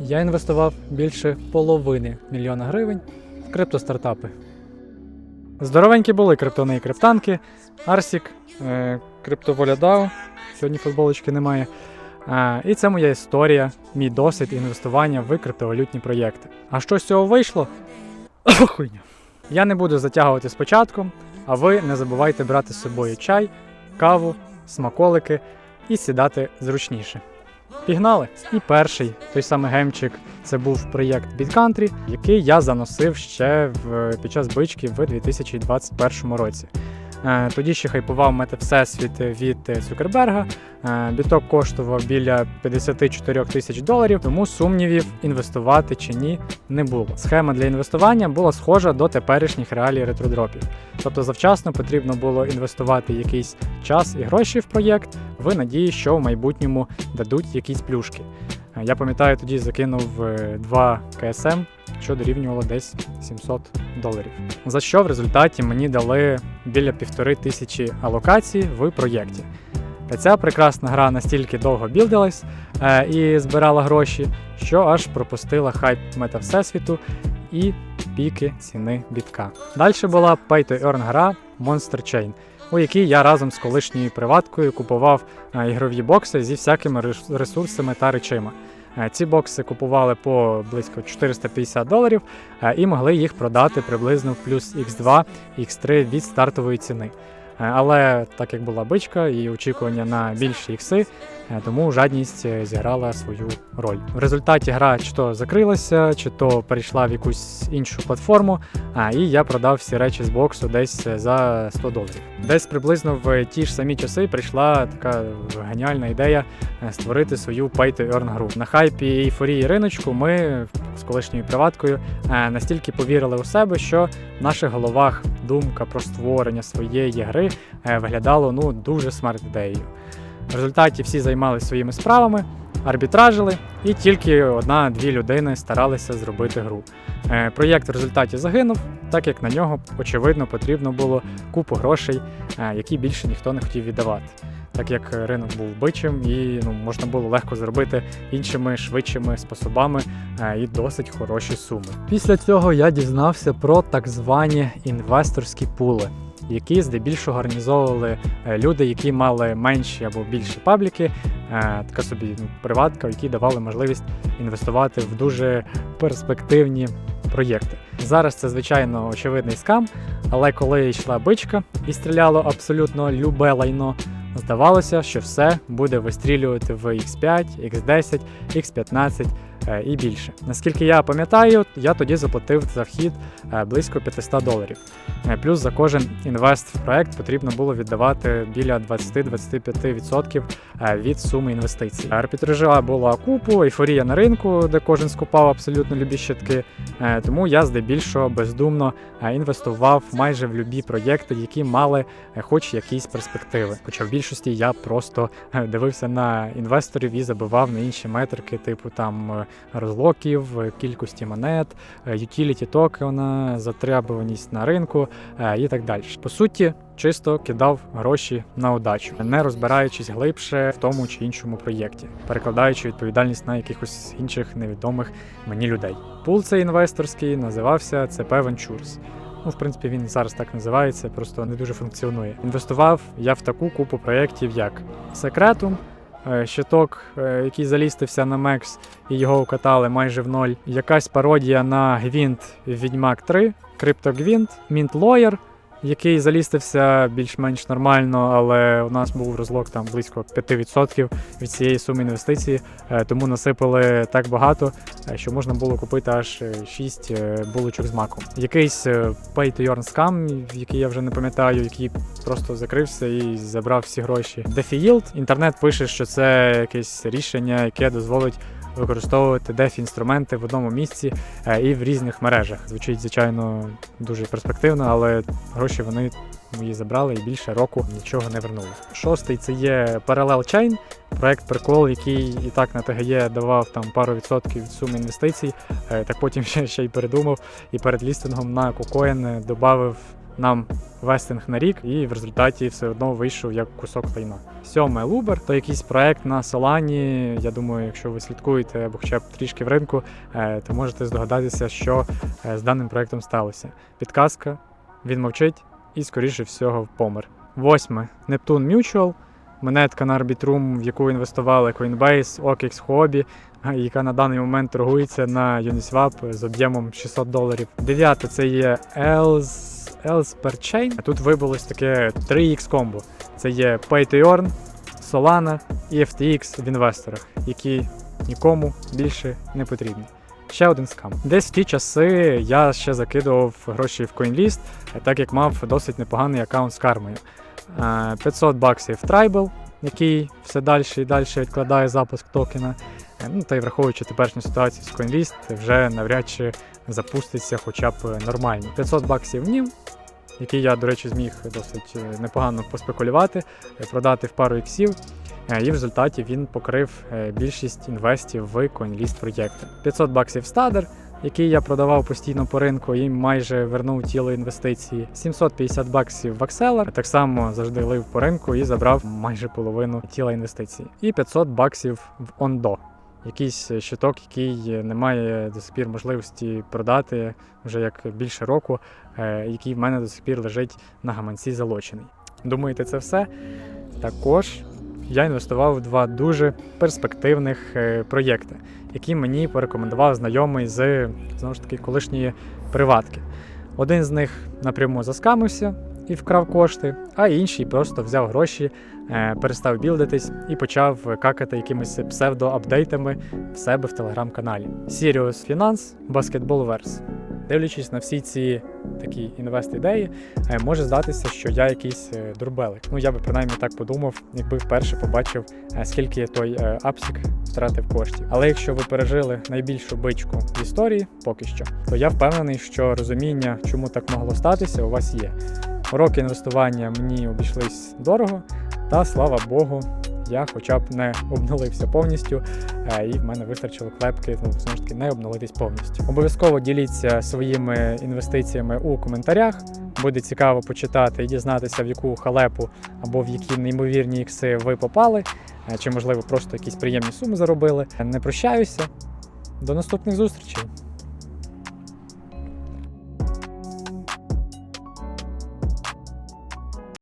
Я інвестував більше половини мільйона гривень в криптостартапи. Здоровенькі були криптони і криптанки, Арсік, е, криптоволя сьогодні футболочки немає. Е, і це моя історія, мій досвід інвестування в криптовалютні проєкти. А що з цього вийшло? Хуйня. Я не буду затягувати спочатку, а ви не забувайте брати з собою чай, каву, смаколики і сідати зручніше. Пігнали! І перший, той самий гемчик, це був проєкт BitCountry, який я заносив ще в, під час бички в 2021 році. Е, Тоді ще хайпував мета Всесвіт від е, Цукерберга. Е, Біток коштував біля 54 тисяч доларів, тому сумнівів, інвестувати чи ні, не було. Схема для інвестування була схожа до теперішніх реалій ретродропів. Тобто завчасно потрібно було інвестувати якийсь час і гроші в проєкт в надії, що в майбутньому дадуть якісь плюшки. Е, Я пам'ятаю, тоді закинув е, 2 КСМ, що дорівнювало десь 700 доларів. За що в результаті мені дали біля півтори тисячі алокацій в проєкті. Та ця прекрасна гра настільки довго білдилась е, і збирала гроші, що аж пропустила хайп мета Всесвіту і піки ціни бітка. Далі була Pay to Earn гра Monster Chain, у якій я разом з колишньою приваткою купував е, ігрові бокси зі всякими ресурсами та речима. Е, Ці бокси купували по близько 450 доларів е, і могли їх продати приблизно в плюс X2, X3 від стартової ціни. Е, Але так як була бичка і очікування на більші ікси, е, тому жадність е, зіграла свою роль. В результаті гра чи то закрилася, чи то перейшла в якусь іншу платформу, а і я продав всі речі з боксу десь за 100 доларів. Десь приблизно в ті ж самі часи прийшла така геніальна ідея створити свою pay to earn гру. На хайпі і ейфорії риночку ми з колишньою приваткою настільки повірили у себе, що в наших головах думка про створення своєї гри е, виглядало ну дуже смарт ідеєю. В результаті всі займалися своїми справами, арбітражили, і тільки одна-дві людини старалися зробити гру. Е, Проєкт в результаті загинув, так як на нього, очевидно, потрібно було купу грошей, е, які більше ніхто не хотів віддавати. Так як ринок був бичим і ну, можна було легко зробити іншими швидшими способами е, і досить хороші суми. Після цього я дізнався про так звані інвесторські пули, які здебільшого організовували е, люди, які мали менші або більші пабліки, е, така собі ну, приватка, які давали можливість інвестувати в дуже перспективні проєкти. Зараз це звичайно очевидний скам, але коли йшла бичка і стріляло абсолютно любе лайно, здавалося, що все буде вистрілювати в X5, X10, X15 е, і більше. Наскільки я пам'ятаю, я тоді заплатив за вхід е, близько 500 доларів. Е, Плюс за кожен інвест в проект потрібно було віддавати біля 20-25% е, від суми інвестицій. Арбітража була купу, ейфорія на ринку, де кожен скупав абсолютно любі щитки. Е, Тому я здебільшого бездумно е, інвестував майже в любі проєкти, які мали е, хоч якісь перспективи. Хоча в більшості я просто е, дивився на інвесторів і забивав на інші метрики, типу там е, розлоків, е, кількості монет, ютіліті токена, затребуваність на ринку е, і так далі. По суті, чисто кидав гроші на удачу, не розбираючись глибше в тому чи іншому проєкті, перекладаючи відповідальність на якихось інших невідомих мені людей. Пул цей інвесторський називався CP Ventures. Ну, в принципі, він зараз так називається, просто не дуже функціонує. Інвестував я в таку купу проєктів, як е, щиток, е, який залістився на Мекс, і його укатали майже в ноль. Якась пародія на Гвінт Відьмак 3, CryptoGvint, Мінт Lawyer, який залістився більш-менш нормально, але у нас був розлог там близько 5% від цієї суми інвестицій, е, тому насипали так багато, е, що можна було купити аж 6 булочок з маком. Якийсь е, pay to earn scam, який я вже не пам'ятаю, який просто закрився і забрав всі гроші. DeFi Інтернет пише, що це якесь рішення, яке дозволить використовувати DeFi інструменти в одному місці е, і в різних мережах. Звучить, звичайно, дуже перспективно, але гроші вони мої забрали і більше року нічого не вернули. Шостий це є Parallel Chain, проект прикол, який і так на ТГЄ давав там пару відсотків від суми інвестицій. Е, Так потім ще, ще й передумав і перед лістингом на KuCoin додав нам вестинг на рік, і в результаті все одно вийшов як кусок лайна. Сьоме Лубер то якийсь проект на Солані. Я думаю, якщо ви слідкуєте або хоча б трішки в ринку, е, то можете здогадатися, що е, з даним проектом сталося. Підказка, він мовчить і, скоріше всього, помер. Восьме Neptune Mutual. Монетка на Arbitrum, в яку інвестували Coinbase, OKX Hobby, яка на даний момент торгується на Uniswap з об'ємом 600 доларів. Дев'яте це є Els, Els per Chain. Тут вибулось таке 3x комбо. Це є Pay Solana і FTX в інвесторах, які нікому більше не потрібні. Ще один скам. Десь в ті часи я ще закидував гроші в CoinList, так як мав досить непоганий аккаунт з кармою. Е, 500 баксів Tribal, який все далі і далі відкладає запуск токена. Е, Ну та й враховуючи теперішню ситуацію з CoinList, вже навряд чи запуститься хоча б нормально. 500 баксів в нім, який я, до речі, зміг досить е, непогано поспекулювати, е, продати в пару іксів. Е, І в результаті він покрив більшість інвестів в CoinList проєкти. 500 баксів стадер, який я продавав постійно по ринку і майже вернув тіло інвестиції. 750 баксів в Acceler, так само завжди лив по ринку і забрав майже половину тіла інвестицій. І 500 баксів в Ondo. Якийсь щиток, який не має до сих пір можливості продати вже як більше року, е, який в мене до сих пір лежить на гаманці залочений. Думаєте, це все? Також я інвестував в два дуже перспективних е, проєкти, які мені порекомендував знайомий з знову ж таки колишньої приватки. Один з них напряму заскамився і вкрав кошти, а інший просто взяв гроші, е, перестав білдитись і почав какати якимись псевдоапдейтами в себе в телеграм-каналі. Sirius Finance Basketballverse. Дивлячись на всі ці такі інвест-ідеї, е, може здатися, що я якийсь е, дурбелик. Ну я би принаймні так подумав, якби вперше побачив, скільки той апсік втратив коштів. Але якщо ви пережили найбільшу бичку в історії, поки що, то я впевнений, що розуміння, чому так могло статися, у вас є. Уроки інвестування мені обійшлись дорого, та слава Богу, я хоча б не обнулився повністю, е, і в мене вистачило клепки, ну знову ж таки не обнулитись повністю. Обов'язково діліться своїми інвестиціями у коментарях. Буде цікаво почитати і дізнатися, в яку халепу або в які неймовірні ікси ви попали, е, чи можливо просто якісь приємні суми заробили. Не прощаюся. До наступних зустрічей!